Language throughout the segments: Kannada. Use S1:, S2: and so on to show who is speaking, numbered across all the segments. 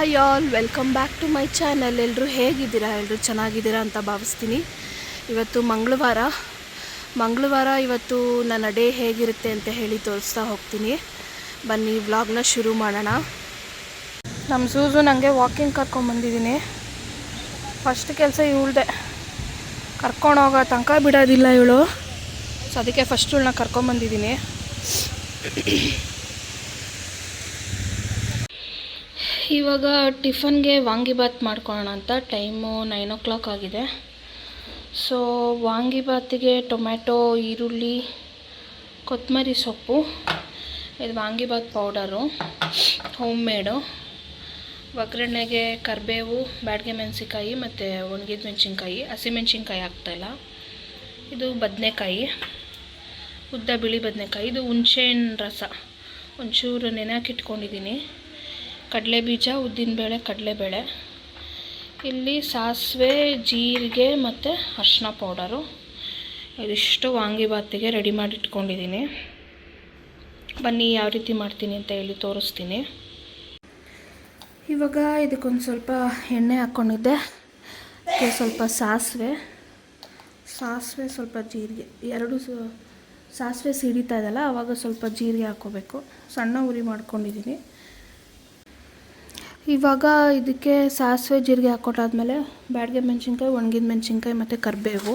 S1: Hi all, welcome back to my channel. ಎಲ್ಲರೂ ಹೇಗಿದ್ದೀರಾ? ಎಲ್ಲರೂ ಚೆನ್ನಾಗಿದ್ದೀರಾ ಅಂತ ಭಾವಿಸ್ತೀನಿ. ಇವತ್ತು ಮಂಗಳವಾರ. ಮಂಗಳವಾರ ಇವತ್ತು ನನ್ನ ಡೇ ಹೇಗಿರುತ್ತೆ ಅಂತ ಹೇಳಿ ತೋರಿಸ್ತಾ ಹೋಗ್ತೀನಿ. ಬನ್ನಿ ವ್ಲಾಗ್ನ ಶುರು ಮಾಡೋಣ. ನಮ್ಮ ಸೂಸು ನನಗೆ ವಾಕಿಂಗ್ ಕರ್ಕೊಂಬಂದಿದ್ದೀನಿ ಫಸ್ಟ್ ಕೆಲಸ ಇವಳ್ದೆ. ಕರ್ಕೊಂಡೋಗೋ ತನಕ ಬಿಡೋದಿಲ್ಲ ಇವಳು. ಸೊ ಅದಕ್ಕೆ ಫಸ್ಟ್ ಇವಳನ್ನ ಕರ್ಕೊಂಬಂದಿದ್ದೀನಿ ಇವಾಗ ಟಿಫನ್ಗೆ ವಾಂಗಿಬಾತ್ ಮಾಡ್ಕೊಳ್ಳೋಣ ಅಂತ ಟೈಮು ನೈನ್ ಓ ಕ್ಲಾಕ್ ಆಗಿದೆ. ಸೊ ವಾಂಗಿಬಾತಿಗೆ ಟೊಮ್ಯಾಟೊ, ಈರುಳ್ಳಿ, ಕೊತ್ತಂಬರಿ ಸೊಪ್ಪು, ಇದು ವಾಂಗಿಬಾತ್ ಪೌಡರು ಹೋಮ್ ಮೇಡು ಒಗ್ಗರಣೆಗೆ ಕರಿಬೇವು, ಬ್ಯಾಡ್ಗೆ ಮೆಣಸಿನ್ಕಾಯಿ ಮತ್ತು ಒಣಗಿದ ಮೆಣಸಿನ್ಕಾಯಿ ಹಸಿಮೆಣ್ಸಿನ್ಕಾಯಿ ಹಾಕ್ತಾಯಿಲ್ಲ ಇದು ಬದನೆಕಾಯಿ, ಉದ್ದ ಬಿಳಿ ಬದನೆಕಾಯಿ, ಇದು ಹುಣ್ಸೆಹಣ್ಣು ರಸ. ಒಂಚೂರು ನೆನೆಹಾಕಿಟ್ಕೊಂಡಿದ್ದೀನಿ ಬೇಳೆ ಉದ್ದಿನಬೇಳೆ, ಕಡಲೆಬೇಳೆ. ಇಲ್ಲಿ ಸಾಸಿವೆ, ಜೀರಿಗೆ ಮತ್ತು ಅರ್ಶಿನ ಪೌಡರು. ಇದಿಷ್ಟು ವಾಂಗಿಭಾತಿಗೆ ರೆಡಿ ಮಾಡಿ ಇಟ್ಕೊಂಡಿದ್ದೀನಿ ಬನ್ನಿ ಯಾವ ರೀತಿ ಮಾಡ್ತೀನಿ ಅಂತ ಹೇಳಿ ತೋರಿಸ್ತೀನಿ. ಇವಾಗ ಇದಕ್ಕೊಂದು ಸ್ವಲ್ಪ ಎಣ್ಣೆ ಹಾಕ್ಕೊಂಡಿದ್ದೆ. ಸ್ವಲ್ಪ ಸಾಸಿವೆ. ಸಾಸಿವೆ, ಸ್ವಲ್ಪ ಜೀರಿಗೆ. ಎರಡು ಸಾಸಿವೆ ಸಿಡಿತಾ ಇದೆಯಲ್ಲ ಆವಾಗ ಸ್ವಲ್ಪ ಜೀರಿಗೆ ಹಾಕ್ಕೋಬೇಕು. ಸಣ್ಣ ಉರಿ ಮಾಡ್ಕೊಂಡಿದ್ದೀನಿ. ಇವಾಗ ಇದಕ್ಕೆ ಸಾಸಿವೆ ಜೀರಿಗೆ ಹಾಕ್ಕೊಟ್ಟಾದ್ಮೇಲೆ ಬ್ಯಾಡಗೆ ಮೆಣಸಿನ್ಕಾಯಿ, ಒಣಗಿದ ಮೆಣಸಿನ್ಕಾಯಿ ಮತ್ತು ಕರಿಬೇವು.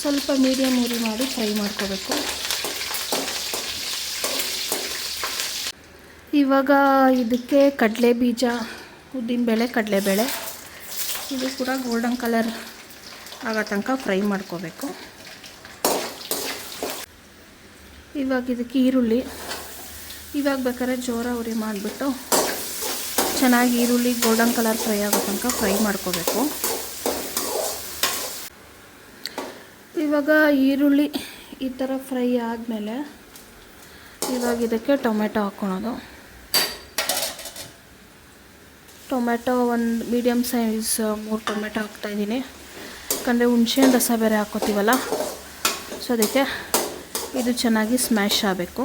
S1: ಸ್ವಲ್ಪ ಮೀಡಿಯಮ್ ಉರಿ ಮಾಡಿ ಫ್ರೈ ಮಾಡ್ಕೋಬೇಕು. ಇವಾಗ ಇದಕ್ಕೆ ಕಡಲೆ ಬೀಜ ಉದ್ದಿನಬೇಳೆ ಕಡಲೆಬೇಳೆ ಇದು ಕೂಡ ಗೋಲ್ಡನ್ ಕಲರ್ ಆಗೋ ತನಕ ಫ್ರೈ ಮಾಡ್ಕೋಬೇಕು. ಇವಾಗ ಇದಕ್ಕೆ ಈರುಳ್ಳಿ. ಇವಾಗ ಬೇಕಾದ್ರೆ ಜೋರ ಉರಿ ಮಾಡಿಬಿಟ್ಟು ಚೆನ್ನಾಗಿ ಈರುಳ್ಳಿ ಗೋಲ್ಡನ್ ಕಲರ್ ಫ್ರೈ ಆಗೋ ತನಕ ಫ್ರೈ ಮಾಡ್ಕೋಬೇಕು. ಇವಾಗ ಈರುಳ್ಳಿ ಈ ಥರ ಫ್ರೈ ಆದಮೇಲೆ ಇವಾಗ ಇದಕ್ಕೆ ಟೊಮೆಟೊ ಹಾಕ್ಕೊಳೋದು ಟೊಮೆಟೊ ಒಂದು ಮೀಡಿಯಮ್ ಸೈಜ್ ಮೂರು ಟೊಮೆಟೊ ಹಾಕ್ತಾಯಿದ್ದೀನಿ ಯಾಕಂದರೆ ಹುಣ್ಸೆಹಣ್ಣು ರಸ ಬೇರೆ ಹಾಕ್ಕೋತೀವಲ್ಲ ಸೊ ಅದಕ್ಕೆ ಇದು ಚೆನ್ನಾಗಿ ಸ್ಮ್ಯಾಶ್ ಆಗಬೇಕು.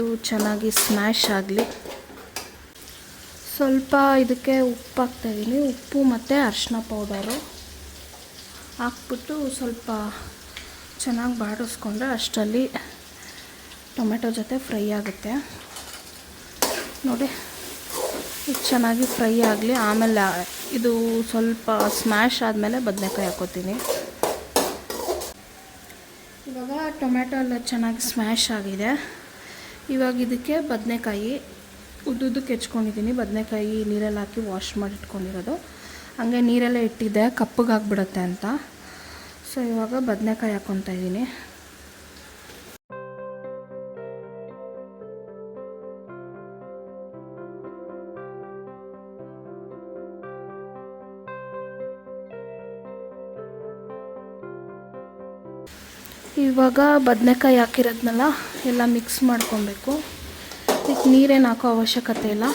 S1: ಇದು ಚೆನ್ನಾಗಿ ಸ್ಮ್ಯಾಶ್ ಆಗಲಿ. ಸ್ವಲ್ಪ ಇದಕ್ಕೆ ಉಪ್ಪು ಹಾಕ್ತಾಯಿದ್ದೀನಿ. ಉಪ್ಪು ಮತ್ತು ಅರಿಶಿನ ಪೌಡರು. ಹಾಕ್ಬಿಟ್ಟು ಸ್ವಲ್ಪ ಚೆನ್ನಾಗಿ ಬಾಡಿಸ್ಕೊಂಡ್ರೆ ಅಷ್ಟರಲ್ಲಿ ಟೊಮೆಟೊ ಜೊತೆ ಫ್ರೈ ಆಗುತ್ತೆ. ನೋಡಿ, ಇದು ಚೆನ್ನಾಗಿ ಫ್ರೈ ಆಗಲಿ. ಆಮೇಲೆ ಇದು ಸ್ವಲ್ಪ ಸ್ಮ್ಯಾಶ್ ಆದಮೇಲೆ ಬದನೆಕಾಯಿ ಹಾಕೋತೀನಿ. ಇವಾಗ ಟೊಮೆಟೊ ಎಲ್ಲ ಚೆನ್ನಾಗಿ ಸ್ಮ್ಯಾಶ್ ಆಗಿದೆ. ಇವಾಗ ಇದಕ್ಕೆ ಬದನೆಕಾಯಿ ಉದ್ದುದ್ದಕ್ಕೆ ಹೆಚ್ಕೊಂಡಿದ್ದೀನಿ ಬದನೆಕಾಯಿ ನೀರಲ್ಲಿ ಹಾಕಿ ವಾಶ್ ಮಾಡಿ ಇಟ್ಕೊಂಡಿರೋದು. ಹಂಗೆ ನೀರೆಲ್ಲ ಇಟ್ಟಿದ್ದೆ. ಕಪ್ಪಗಾಗ್ಬಿಡುತ್ತೆ ಅಂತ. ಸೊ ಇವಾಗ ಬದನೆಕಾಯಿ ಹಾಕ್ಕೊತಾ ಇದ್ದೀನಿ. ಇವಾಗ ಬದನೆಕಾಯಿ ಹಾಕಿರೋದ್ನೆಲ್ಲ, ಎಲ್ಲ ಮಿಕ್ಸ್ ಮಾಡ್ಕೊಬೇಕು. ಇದಕ್ಕೆ ನೀರೇನು ಹಾಕೋ ಅವಶ್ಯಕತೆ ಇಲ್ಲ.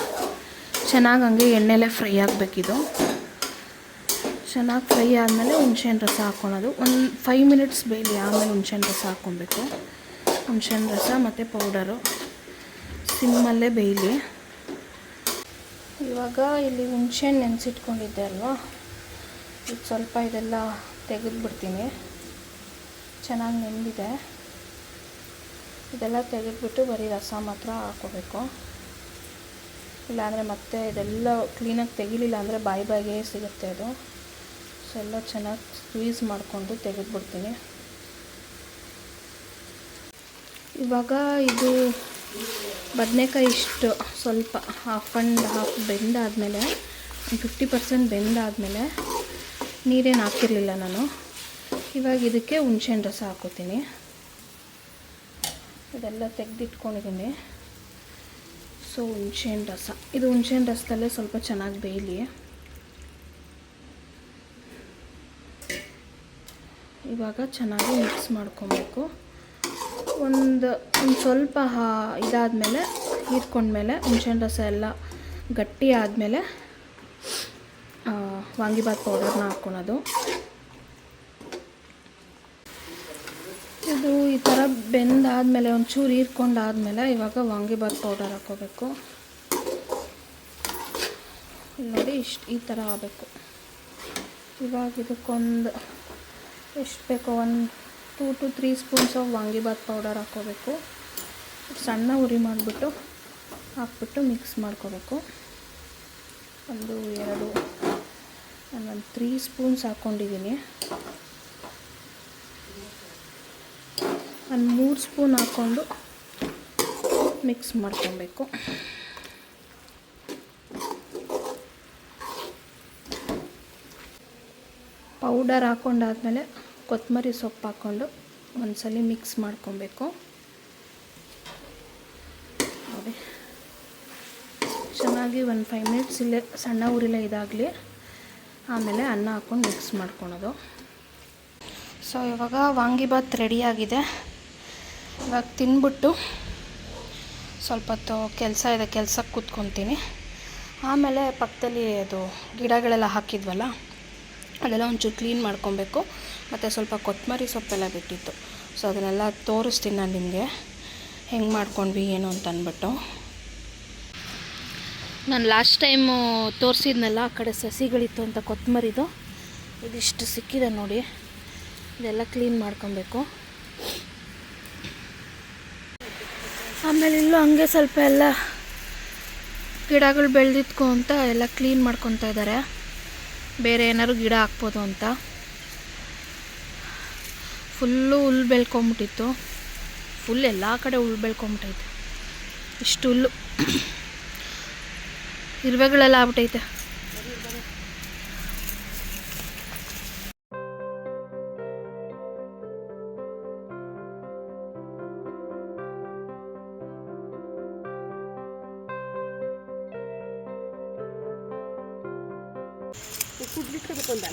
S1: ಚೆನ್ನಾಗಿ ಹಂಗೆ ಎಣ್ಣೆಲೆ ಫ್ರೈ ಆಗಬೇಕಿದು. ಚೆನ್ನಾಗಿ ಫ್ರೈ ಆದಮೇಲೆ ಹುಣ್ಸೆಹಣ್ಣು ರಸ ಹಾಕ್ಕೊಳೋದು ಒಂದು ಫೈವ್ ಮಿನಿಟ್ಸ್ ಬೇಯಲಿ, ಆಮೇಲೆ ಹುಣ್ಸೆಹಣ್ಣು ರಸ ಹಾಕ್ಕೊಬೇಕು ಹುಣ್ಸೆಹಣ್ಣು ರಸ ಮತ್ತು ಪೌಡರು ಸಿಮ್ಮಲ್ಲೇ ಬೇಯಲಿ. ಇವಾಗ ಇಲ್ಲಿ ಹುಣ್ಸೆಹಣ್ಣು ನೆನೆಸಿಟ್ಕೊಂಡಿದ್ದೆ ಅಲ್ವಾ? ಇದು ಸ್ವಲ್ಪ ಇದೆಲ್ಲ ತೆಗೆದುಬಿಡ್ತೀನಿ. ಚೆನ್ನಾಗಿ ನೆಂದಿದೆ. ಇದೆಲ್ಲ ತೆಗೆದುಬಿಟ್ಟು ಬರೀ ರಸ ಮಾತ್ರ ಹಾಕೋಬೇಕು ಇಲ್ಲಾಂದರೆ ಮತ್ತೆ ಇದೆಲ್ಲ ಕ್ಲೀನಾಗಿ ತೆಗಿಲಿಲ್ಲ ಅಂದರೆ ಬಾಯಿ ಬಾಯಿಗೆ ಸಿಗುತ್ತೆ ಅದು. ಸೊ ಎಲ್ಲ ಚೆನ್ನಾಗಿ ಸ್ಕ್ವೀಸ್ ಮಾಡಿಕೊಂಡು ತೆಗೆದುಬಿಡ್ತೀನಿ. ಇವಾಗ ಇದು ಬದನೆಕಾಯಿ ಇಷ್ಟು ಸ್ವಲ್ಪ ಹಾಫ್ ಆ್ಯಂಡ್ ಹಾಫ್ ಬೆಂದಾದಮೇಲೆ ಫಿಫ್ಟಿ ಪರ್ಸೆಂಟ್ ಬೆಂದಾದಮೇಲೆ ನೀರೇನು ಹಾಕಿರಲಿಲ್ಲ ನಾನು. ಇವಾಗ ಇದಕ್ಕೆ ಹುಣ್ಸೆಹಣ್ಣು ರಸ ಹಾಕೋತೀನಿ ಇದೆಲ್ಲ ತೆಗೆದಿಟ್ಕೊಂಡಿದ್ದೀನಿ. ಸೊ ಹುಣ್ಸೆಹಣ್ಣು ರಸ. ಇದು ಹುಣ್ಸೆಹಣ್ಣು ರಸದಲ್ಲೇ ಸ್ವಲ್ಪ ಚೆನ್ನಾಗಿ ಬೇಯಲಿ. ಇವಾಗ ಚೆನ್ನಾಗಿ ಮಿಕ್ಸ್ ಮಾಡ್ಕೊಬೇಕು. ಒಂದು ಒಂದು ಸ್ವಲ್ಪ ಹಾ, ಇದಾದಮೇಲೆ, ಹೀರ್ಕೊಂಡ್ಮೇಲೆ ಹುಣ್ಸೆಹಣ್ಣು ರಸ ಎಲ್ಲ ಗಟ್ಟಿ ಆದಮೇಲೆ ವಾಂಗಿಬಾತ್ ಪೌಡರ್ನ ಹಾಕ್ಕೊಳೋದು. ಇದು ಈ ಥರ ಬೆಂದಾದಮೇಲೆ, ಒಂಚೂರು ಹೀರ್ಕೊಂಡಾದ್ಮೇಲೆ ಇವಾಗ ವಾಂಗಿಬಾತ್ ಪೌಡರ್ ಹಾಕೋಬೇಕು ನೋಡಿ ಇಷ್ಟು, ಈ ಥರ ಆಗಬೇಕು. ಇವಾಗ ಇದಕ್ಕೊಂದು ಎಷ್ಟು ಬೇಕೋ ಒಂದು two to three spoons of vangibath powder ಹಾಕೋಬೇಕು ಸಣ್ಣ ಉರಿ ಮಾಡಿಬಿಟ್ಟು ಹಾಕ್ಬಿಟ್ಟು ಮಿಕ್ಸ್ ಮಾಡ್ಕೋಬೇಕು. ಒಂದು, ಎರಡು ನಾನೊಂದು ತ್ರೀ ಸ್ಪೂನ್ಸ್ ಹಾಕ್ಕೊಂಡಿದ್ದೀನಿ. ಒಂದು ಮೂರು ಸ್ಪೂನ್ ಹಾಕ್ಕೊಂಡು ಮಿಕ್ಸ್ ಮಾಡ್ಕೊಬೇಕು. ಪೌಡರ್ ಹಾಕ್ಕೊಂಡಾದ್ಮೇಲೆ ಕೊತ್ತಂಬರಿ ಸೊಪ್ಪು ಹಾಕ್ಕೊಂಡು ಒಂದ್ಸಲಿ ಮಿಕ್ಸ್ ಮಾಡ್ಕೊಬೇಕು. ಚೆನ್ನಾಗಿ ಒಂದು ಫೈವ್ ಮಿನಿಟ್ಸ್ ಇಲ್ಲೇ ಸಣ್ಣ ಊರಿಲ್ಲ ಇದಾಗಲಿ ಆಮೇಲೆ ಅನ್ನ ಹಾಕ್ಕೊಂಡು ಮಿಕ್ಸ್ ಮಾಡ್ಕೊಳೋದು. ಸೊ ಇವಾಗ ವಾಂಗಿಬಾತ್ ರೆಡಿಯಾಗಿದೆ ಇವಾಗ ತಿನ್ಬಿಟ್ಟು ಸ್ವಲ್ಪ ಹೊತ್ತು ಕೆಲಸ ಇದೆ, ಕೆಲಸಕ್ಕೆ ಕೂತ್ಕೊತೀನಿ. ಆಮೇಲೆ ಪಕ್ಕದಲ್ಲಿ ಅದು ಗಿಡಗಳೆಲ್ಲ ಹಾಕಿದ್ವಲ್ಲ, ಅದೆಲ್ಲ ಒಂಚೂರು ಕ್ಲೀನ್ ಮಾಡ್ಕೊಬೇಕು. ಮತ್ತು ಸ್ವಲ್ಪ ಕೊತ್ತಂಬರಿ ಸೊಪ್ಪೆಲ್ಲ ಬಿಟ್ಟಿತ್ತು. ಸೊ ಅದನ್ನೆಲ್ಲ ತೋರಿಸ್ತೀನಿ ನಾನು ನಿಮಗೆ. ಹೆಂಗೆ ಮಾಡ್ಕೊಂಡ್ವಿ, ಏನು ಅಂತ ಅಂದ್ಬಿಟ್ಟು. ನಾನು ಲಾಸ್ಟ್ ಟೈಮು ತೋರಿಸಿದ್ನಲ್ಲ, ಆ ಕಡೆ ಸಸಿಗಳಿತ್ತು ಅಂತ, ಕೊತ್ತಂಬರಿದು. ಇದಿಷ್ಟು ಸಿಕ್ಕಿದೆ ನೋಡಿ. ಇದೆಲ್ಲ ಕ್ಲೀನ್ ಮಾಡ್ಕೊಬೇಕು. ಆಮೇಲೆ ಇಲ್ಲೂ ಹಂಗೆ ಸ್ವಲ್ಪ ಎಲ್ಲ ಗಿಡಗಳು ಬೆಳೆದಿದ್ಕೋ ಅಂತ ಎಲ್ಲ ಕ್ಲೀನ್ ಮಾಡ್ಕೊತಾ ಇದ್ದಾರೆ ಬೇರೆ ಏನಾದ್ರು ಗಿಡ ಹಾಕ್ಬೋದು ಅಂತ. ಫುಲ್ಲು ಹುಲ್ಲು ಬೆಳ್ಕೊಂಬಿಟ್ಟಿತ್ತು. ಫುಲ್ ಎಲ್ಲ ಕಡೆ ಹುಲ್ಲು ಬೆಳ್ಕೊಂಬಿಟ್ಟೈತೆ. ಇಷ್ಟು ಹುಲ್ಲು ಇರುವೆಗಳೆಲ್ಲ ಆಗ್ಬಿಟ್ಟೈತೆ.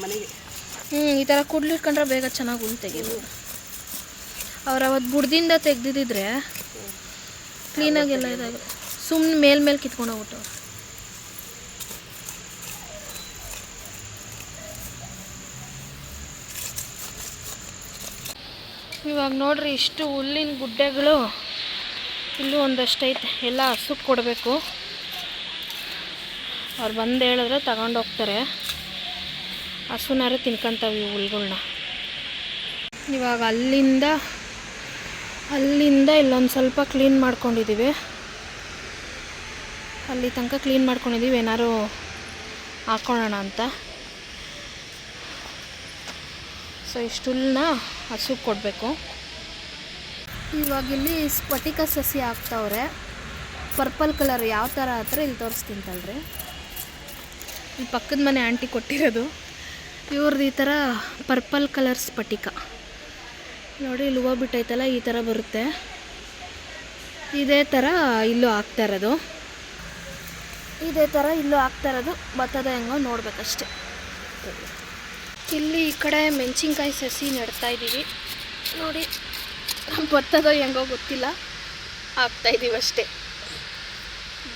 S2: ಮನೆಗೆ?
S1: ಹ್ಞೂ ಈ ಥರ ಕುಡ್ಲಿಟ್ಕೊಂಡ್ರೆ ಬೇಗ ಚೆನ್ನಾಗಿ ಹುಲ್ ತೆಗೆದು ಅವ್ರು ಅವತ್ತು ಬುಡ್ದಿಂದ ತೆಗ್ದಿದ್ದಿದ್ರೆ ಕ್ಲೀನಾಗೆಲ್ಲ ಇದಾಗ. ಸುಮ್ಮನೆ ಮೇಲ್ಮೇಲೆ ಕಿತ್ಕೊಂಡು ಹೋಗ್ಬಿಟ್ಟು. ಇವಾಗ ನೋಡ್ರಿ ಇಷ್ಟು ಹುಲ್ಲಿನ ಗುಡ್ಡೆಗಳು. ಇಲ್ಲೂ ಒಂದಷ್ಟು ಐತೆ ಎಲ್ಲ ಹಸು ಕೊಡಬೇಕು. ಅವ್ರು ಬಂದು ಹೇಳಿದ್ರೆ ತಗೊಂಡು ಹೋಗ್ತಾರೆ. ಹಸುನಾರು ತಿನ್ಕೊಂತಾವೆ ಈ ಹುಲ್ಗಳನ್ನ ಇವಾಗ ಅಲ್ಲಿಂದ ಅಲ್ಲಿಂದ ಇಲ್ಲೊಂದು ಸ್ವಲ್ಪ ಕ್ಲೀನ್ ಮಾಡ್ಕೊಂಡಿದ್ದೀವಿ ಅಲ್ಲಿ ತನಕ ಕ್ಲೀನ್ ಮಾಡ್ಕೊಂಡಿದ್ದೀವಿ ಏನಾರು ಹಾಕ್ಕೊಳ್ಳೋಣ ಅಂತ. ಸೊ ಇಷ್ಟು ಹುಲ್ಲನ್ನ ಹಸುಗೆ ಕೊಡಬೇಕು. ಇವಾಗ ಇಲ್ಲಿ ಸ್ಫಟಿಕ ಸಸಿ ಹಾಕ್ತವ್ರೆ. ಪರ್ಪಲ್ ಕಲರ್ ಯಾವ ಥರ ಹತ್ರ ಇಲ್ಲಿ ತೋರಿಸ್ತೀನಿ ತಳ್ರಿ ಈ ಪಕ್ಕದ ಮನೆ ಆಂಟಿ ಕೊಟ್ಟಿರೋದು. ಇವ್ರದ್ದು ಈ ಥರ ಪರ್ಪಲ್ ಕಲರ್ ಸ್ಫಟಿಕ. ನೋಡಿ ಇಲ್ಲಿ ಹೂವು ಬಿಟ್ಟೈತಲ್ಲ, ಈ ಥರ ಬರುತ್ತೆ. ಇದೇ ಥರ ಇಲ್ಲೂ ಹಾಕ್ತಾ ಇರೋದು. ಇದೇ ಥರ ಇಲ್ಲೂ ಹಾಕ್ತಾ ಇರೋದು ಬತ್ತದ ಹೆಂಗೋ ನೋಡ್ಬೇಕಷ್ಟೆ. ಇಲ್ಲಿ ಈ ಕಡೆ ಮೆಣಸಿನ್ಕಾಯಿ ಸಸಿ ನೆಡ್ತಾ ಇದ್ದೀವಿ. ನೋಡಿ ಭತ್ತದ ಹೆಂಗೋ ಗೊತ್ತಿಲ್ಲ. ಹಾಕ್ತಾ ಇದ್ದೀವಿ ಅಷ್ಟೇ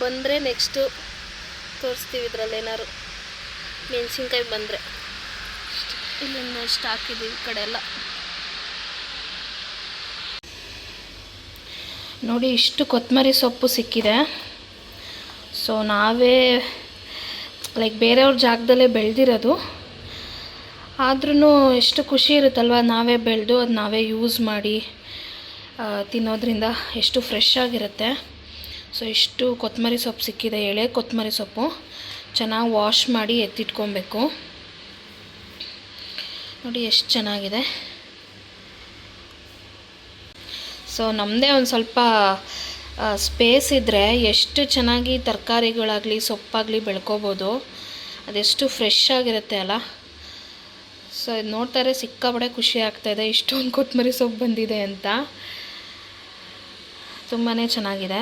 S1: ಬಂದರೆ ನೆಕ್ಸ್ಟು ತೋರಿಸ್ತೀವಿ ಇದರಲ್ಲಿ ಮೆಣಸಿನ್ಕಾಯಿ ಬಂದರೆ. ಇಲ್ಲಿಂದ ಇಷ್ಟು ಹಾಕಿದ್ದೀವಿ ಈ ಕಡೆ ಎಲ್ಲ. ನೋಡಿ, ಇಷ್ಟು ಕೊತ್ತಂಬರಿ ಸೊಪ್ಪು ಸಿಕ್ಕಿದೆ. ಸೊ ನಾವೇ ಲೈಕ್ ಬೇರೆಯವ್ರ ಜಾಗದಲ್ಲೇ ಬೆಳೆದಿರೋದು. ಆದ್ರೂ ಎಷ್ಟು ಖುಷಿ ಇರುತ್ತಲ್ವ, ನಾವೇ ಬೆಳೆದು ಅದು ನಾವೇ ಯೂಸ್ ಮಾಡಿ ತಿನ್ನೋದ್ರಿಂದ ಎಷ್ಟು ಫ್ರೆಶ್ ಆಗಿರುತ್ತೆ. ಸೊ ಇಷ್ಟು ಕೊತ್ತಂಬರಿ ಸೊಪ್ಪು ಸಿಕ್ಕಿದೆ, ಎಳೆ ಕೊತ್ತಂಬರಿ ಸೊಪ್ಪು. ಚೆನ್ನಾಗಿ ವಾಶ್ ಮಾಡಿ ಎತ್ತಿಟ್ಕೊಬೇಕು. ನೋಡಿ ಎಷ್ಟು ಚೆನ್ನಾಗಿದೆ. ಸೊ ನಮ್ಮದೇ ಒಂದು ಸ್ವಲ್ಪ ಸ್ಪೇಸ್ ಇದ್ದರೆ ಎಷ್ಟು ಚೆನ್ನಾಗಿ ತರಕಾರಿಗಳಾಗಲಿ, ಸೊಪ್ಪಾಗಲಿ ಬೆಳ್ಕೋಬೋದು. ಅದೆಷ್ಟು ಫ್ರೆಶ್ ಆಗಿರುತ್ತೆ ಅಲ್ಲ. ಸೊ ಇದು ನೋಡ್ತಾರೆ ಸಿಕ್ಕಾಪಡೆ ಖುಷಿ ಆಗ್ತಾಯಿದೆ ಇಷ್ಟೊಂದು ಕೊತ್ತಂಬರಿ ಸೊಪ್ಪು ಬಂದಿದೆ ಅಂತ. ತುಂಬಾ ಚೆನ್ನಾಗಿದೆ.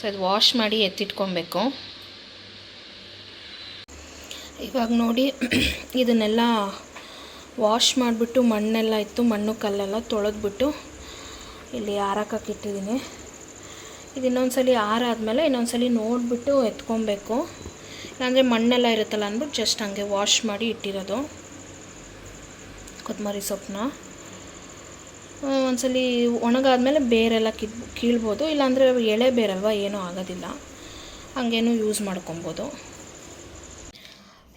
S1: ಸೊ ಇದು ವಾಶ್ ಮಾಡಿ ಎತ್ತಿಟ್ಕೊಬೇಕು. ಇವಾಗ ನೋಡಿ, ಇದನ್ನೆಲ್ಲ ವಾಶ್ ಮಾಡಿಬಿಟ್ಟು ಮಣ್ಣೆಲ್ಲ ಇತ್ತು, ಮಣ್ಣು ಕಲ್ಲೆಲ್ಲ ತೊಳೆದ್ಬಿಟ್ಟು ಇಲ್ಲಿ ಆರಕ್ಕೆ ಇಟ್ಟಿದ್ದೀನಿ. ಇದು ಇನ್ನೊಂದ್ಸಲಿ ಇನ್ನೊಂದು ಸಲ ನೋಡಿಬಿಟ್ಟು ಎತ್ಕೊಬೇಕು. ಇಲ್ಲಾಂದರೆ ಮಣ್ಣೆಲ್ಲ ಇರುತ್ತಲ್ಲ ಅಂದ್ಬಿಟ್ಟು ಜಸ್ಟ್ ಹಂಗೆ ವಾಶ್ ಮಾಡಿ ಇಟ್ಟಿರೋದು. ಕೊತ್ತಂಬರಿ ಸೊಪ್ಪನ್ನ. ಒಂದ್ಸಲಿ ಒಣಗಾದ್ಮೇಲೆ ಬೇರೆಲ್ಲ ಕಿತ್, ಕೀಳ್ಬೋದು. ಇಲ್ಲಾಂದರೆ ಎಳೆ ಬೇರಲ್ವ, ಏನೂ ಆಗೋದಿಲ್ಲ. ಹಂಗೇನು ಯೂಸ್ ಮಾಡ್ಕೊಬೋದು.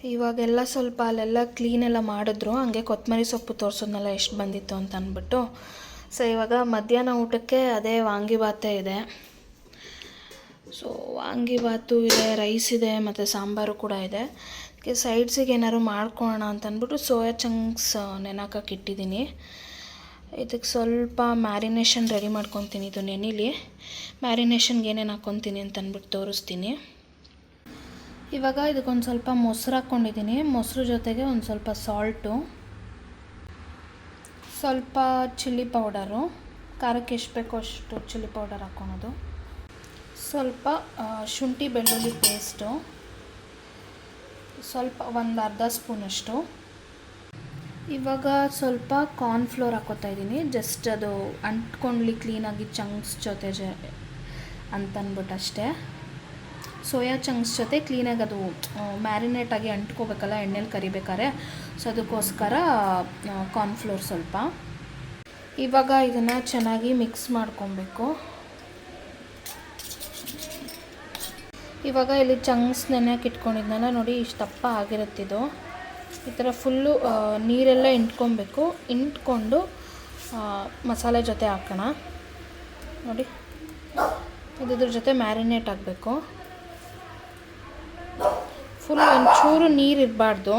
S1: ಇವಾಗೆಲ್ಲ ಸ್ವಲ್ಪ ಅಲ್ಲೆಲ್ಲ ಕ್ಲೀನೆಲ್ಲ ಮಾಡಿದ್ರು. ಹಂಗೆ ಕೊತ್ತಂಬರಿ ಸೊಪ್ಪು ತೋರಿಸೋದ್ನೆಲ್ಲ ಎಷ್ಟು ಬಂದಿತ್ತು ಅಂತ ಅಂದ್ಬಿಟ್ಟು. ಸೊ ಇವಾಗ ಮಧ್ಯಾಹ್ನ ಊಟಕ್ಕೆ ಅದೇ ವಾಂಗಿಭಾತೇ ಇದೆ. ಸೊ ವಾಂಗಿಭಾತು ಇದೆ ರೈಸ್ ಇದೆ, ಮತ್ತು ಸಾಂಬಾರು ಕೂಡ ಇದೆ. ಸೈಡ್ಸಿಗೆ ಏನಾದ್ರು ಮಾಡ್ಕೊಳ್ಳೋಣ ಅಂತಂದ್ಬಿಟ್ಟು ಸೋಯಾ ಚಂಕ್ಸ್ ನೆನಾಕಕ್ಕೆ ಇಟ್ಟಿದ್ದೀನಿ. ಇದಕ್ಕೆ ಸ್ವಲ್ಪ ಮ್ಯಾರಿನೇಷನ್ ರೆಡಿ ಮಾಡ್ಕೊತೀನಿ ಇದು ನೆನಿಲಿ. ಮ್ಯಾರಿನೇಷನ್ಗೆ ಏನೇನು ಹಾಕ್ಕೊತೀನಿ ಅಂತಂದ್ಬಿಟ್ಟು ತೋರಿಸ್ತೀನಿ. ಇವಾಗ ಇದಕ್ಕೊಂದು ಸ್ವಲ್ಪ ಮೊಸರು ಹಾಕ್ಕೊಂಡಿದ್ದೀನಿ. ಮೊಸರು ಜೊತೆಗೆ ಒಂದು ಸ್ವಲ್ಪ ಸಾಲ್ಟು. ಸ್ವಲ್ಪ ಚಿಲ್ಲಿ ಪೌಡರು. ಖಾರಕ್ಕೆ ಎಷ್ಟು ಬೇಕೋ ಅಷ್ಟು ಚಿಲ್ಲಿ ಪೌಡರ್ ಹಾಕ್ಕೊಳೋದು. ಸ್ವಲ್ಪ ಶುಂಠಿ ಬೆಳ್ಳುಳ್ಳಿ ಪೇಸ್ಟು. ಸ್ವಲ್ಪ ಒಂದು ಅರ್ಧ ಸ್ಪೂನಷ್ಟು ಇವಾಗ ಸ್ವಲ್ಪ ಕಾರ್ನ್ ಫ್ಲೋರ್ ಹಾಕೋತಾ ಇದ್ದೀನಿ. ಜಸ್ಟ್ ಅದು ಅಂಟ್ಕೊಂಡ್ಲಿ ಕ್ಲೀನಾಗಿ ಚಂಕ್ಸ್ ಜೊತೆ ಜ ಅಂತನ್ಬಿಟ್ಟು ಅಷ್ಟೇ. ಸೋಯಾ ಚಂಕ್ಸ್ ಜೊತೆ ಕ್ಲೀನಾಗಿ ಅದು ಮ್ಯಾರಿನೇಟ್ ಆಗಿ ಅಂಟ್ಕೋಬೇಕಲ್ಲ, ಎಣ್ಣೆಲಿ ಕರಿಬೇಕಾದ್ರೆ. ಸೊ ಅದಕ್ಕೋಸ್ಕರ ಕಾರ್ನ್ಫ್ಲೋರ್ ಸ್ವಲ್ಪ. ಇವಾಗ ಇದನ್ನು ಚೆನ್ನಾಗಿ ಮಿಕ್ಸ್ ಮಾಡ್ಕೊಬೇಕು. ಇವಾಗ ಇಲ್ಲಿ ಚಂಕ್ಸ್ ನೆನೆಯಕ್ಕೆ ಇಟ್ಕೊಂಡಿದ್ನಲ್ಲ ನೋಡಿ ಇಷ್ಟು ದಪ್ಪ ಆಗಿರುತ್ತಿದ್ದು ಈ ಥರ ಫುಲ್ಲು ನೀರೆಲ್ಲ ಇಂಟ್ಕೊಬೇಕು. ಇಂಟ್ಕೊಂಡು ಮಸಾಲೆ ಜೊತೆ ಹಾಕೋಣ. ನೋಡಿ ಇದ್ರ ಜೊತೆ ಮ್ಯಾರಿನೇಟ್ ಆಗಬೇಕು ಫುಲ್ ಒಂಚೂರು ನೀರು ಇರಬಾರ್ದು.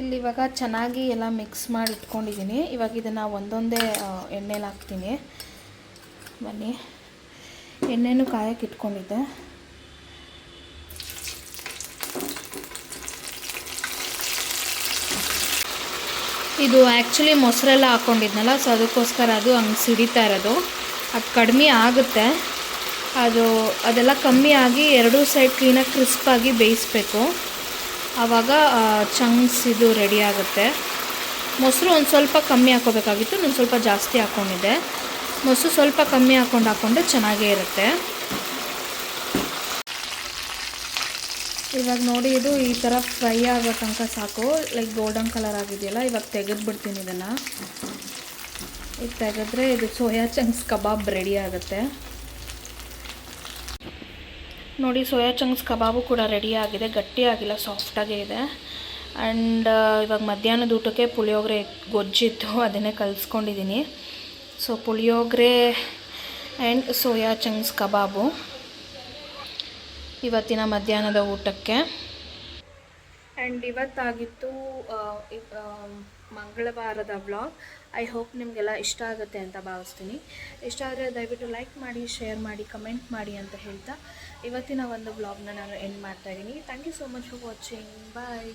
S1: ಇಲ್ಲಿ ಇವಾಗ ಚೆನ್ನಾಗಿ ಎಲ್ಲ ಮಿಕ್ಸ್ ಮಾಡಿ ಇಟ್ಕೊಂಡಿದ್ದೀನಿ. ಇವಾಗ ಇದನ್ನು ಒಂದೊಂದೇ ಎಣ್ಣೆಲಿ ಹಾಕ್ತೀನಿ. ಬನ್ನಿ. ಎಣ್ಣೆನೂ ಕಾಯಕ್ಕೆ ಇಟ್ಕೊಂಡಿದ್ದೆ. ಇದು ಆ್ಯಕ್ಚುಲಿ ಮೊಸರೆಲ್ಲ ಹಾಕ್ಕೊಂಡಿದ್ನಲ್ಲ ಸೊ ಅದಕ್ಕೋಸ್ಕರ ಅದು ಹಂಗೆ ಸಿಡಿತಾ ಇರೋದು. ಅದು ಕಡಿಮೆ ಆಗುತ್ತೆ. ಅದು, ಅದೆಲ್ಲ ಕಮ್ಮಿ ಆಗಿ ಎರಡೂ ಸೈಡ್ ಕ್ಲೀನಾಗಿ ಕ್ರಿಸ್ಪಾಗಿ ಬೇಯಿಸ್ಬೇಕು. ಆವಾಗ ಚಂಕ್ಸ್ ಇದು ರೆಡಿ ಆಗುತ್ತೆ. ಮೊಸರು ಒಂದು ಸ್ವಲ್ಪ ಕಮ್ಮಿ ಹಾಕೋಬೇಕಾಗಿತ್ತು ನಾನು ಸ್ವಲ್ಪ ಜಾಸ್ತಿ ಹಾಕ್ಕೊಂಡಿದ್ದೆ ಮೊಸರು ಸ್ವಲ್ಪ ಕಮ್ಮಿ ಹಾಕ್ಕೊಂಡು ಹಾಕ್ಕೊಂಡ್ರೆ ಚೆನ್ನಾಗೇ ಇರುತ್ತೆ. ಇವಾಗ ನೋಡಿ ಇದು ಈ ಥರ ಫ್ರೈ ಆಗೋ ತನಕ ಸಾಕು. ಲೈಕ್ ಗೋಲ್ಡನ್ ಕಲರ್ ಆಗಿದೆಯಲ್ಲ, ಇವಾಗ ತೆಗೆದ್ಬಿಡ್ತೀನಿ ಇದನ್ನು. ಈಗ ತೆಗೆದ್ರೆ ಇದು ಸೋಯಾ ಚಂಕ್ಸ್ ಕಬಾಬ್ ರೆಡಿ ಆಗುತ್ತೆ. ನೋಡಿ, ಸೋಯಾ ಚಂಕ್ಸ್ ಕಬಾಬು ಕೂಡ ರೆಡಿ ಆಗಿದೆ ಗಟ್ಟಿಯಾಗಿಲ್ಲ ಸಾಫ್ಟಾಗೇ ಇದೆ. ಆ್ಯಂಡ್ ಇವಾಗ ಮಧ್ಯಾಹ್ನದ ಊಟಕ್ಕೆ ಪುಳಿಯೋಗರೆ ಗೊಜ್ಜಿತ್ತು, ಅದನ್ನೇ ಕಲಿಸ್ಕೊಂಡಿದ್ದೀನಿ so puliyogare and soya chunks kebab. ಇವತ್ತಿನ ಮಧ್ಯಾಹ್ನದ ಊಟಕ್ಕೆ? ಆ್ಯಂಡ್ ಇವತ್ತಾಗಿತ್ತು ಮಂಗಳವಾರದ ವ್ಲಾಗ್ ಐ ಹೋಪ್ ನಿಮಗೆಲ್ಲ ಇಷ್ಟ ಆಗುತ್ತೆ ಅಂತ ಭಾವಿಸ್ತೀನಿ. ಇಷ್ಟ ಆದರೆ ದಯವಿಟ್ಟು ಲೈಕ್ ಮಾಡಿ ಶೇರ್ ಮಾಡಿ ಕಮೆಂಟ್ ಮಾಡಿ ಅಂತ ಹೇಳ್ತಾ ಇವತ್ತಿನ ಒಂದು ವ್ಲಾಗ್ನ ನಾನು ಎಂಡ್ ಮಾಡ್ತಾ ಇದ್ದೀನಿ. Thank you so much for watching bye